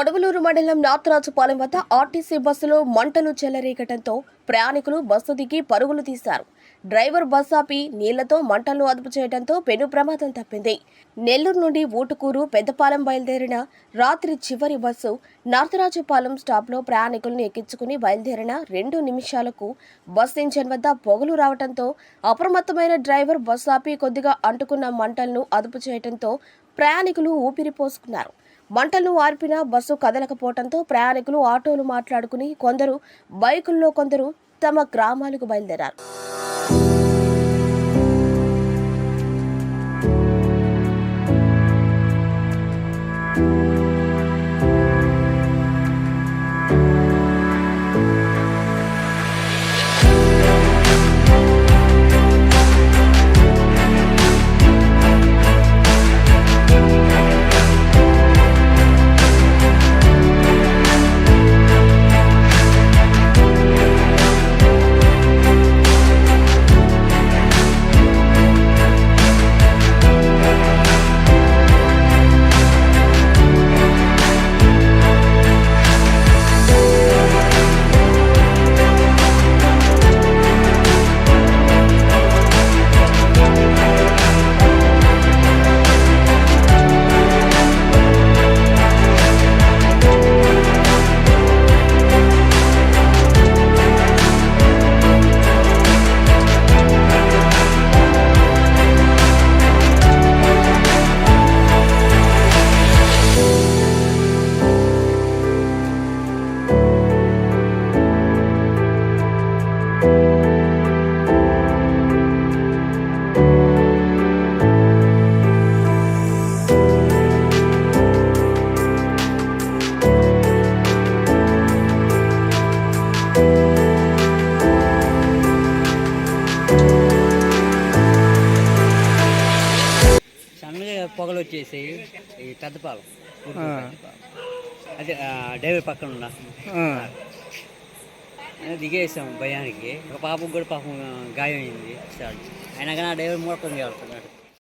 కొడవలూరు మండలం నాతరాజుపాలెం వద్ద ఆర్టీసీ బస్సులో మంటలు చెలరేగటంతో ప్రయాణికులు బస్సు దిగి పరుగులు తీశారు. డ్రైవర్ బస్సు ఆపి నీళ్ళతో మంటలను అదుపు చేయడంతో పెను ప్రమాదం తప్పింది. నెల్లూరు నుండి ఊటుకూరు పెద్దపాలెం బయలుదేరిన రాత్రి చివరి బస్సు నార్తరాజుపాలెం స్టాప్లో ప్రయాణికులను ఎక్కించుకుని బయలుదేరిన రెండు నిమిషాలకు బస్ ఇంజన్ వద్ద పొగలు రావడంతో అప్రమత్తమైన డ్రైవర్ బస్సు ఆపి కొద్దిగా అంటుకున్న మంటలను అదుపు చేయడంతో ప్రయాణికులు ఊపిరి పోసుకున్నారు. మంటలు ఆర్పిన బస్సు కదలకపోవడంతో ప్రయాణికులు ఆటోలు మాట్లాడుకుని కొందరు బైకుల్లో కొందరు తమ గ్రామాలకు బయలుదేరారు. సన్నగా పొగలు వచ్చేసి ఈ పెద్దపాలెం. అదే డైవర్ పక్కన ఉన్న. దిగేసాం భయానికి. ఒక పాపకు కూడా పాపం గాయం అయింది అయినా కానీ ఆ డ్రైవర్ మూడకం వెళ్తున్నాడు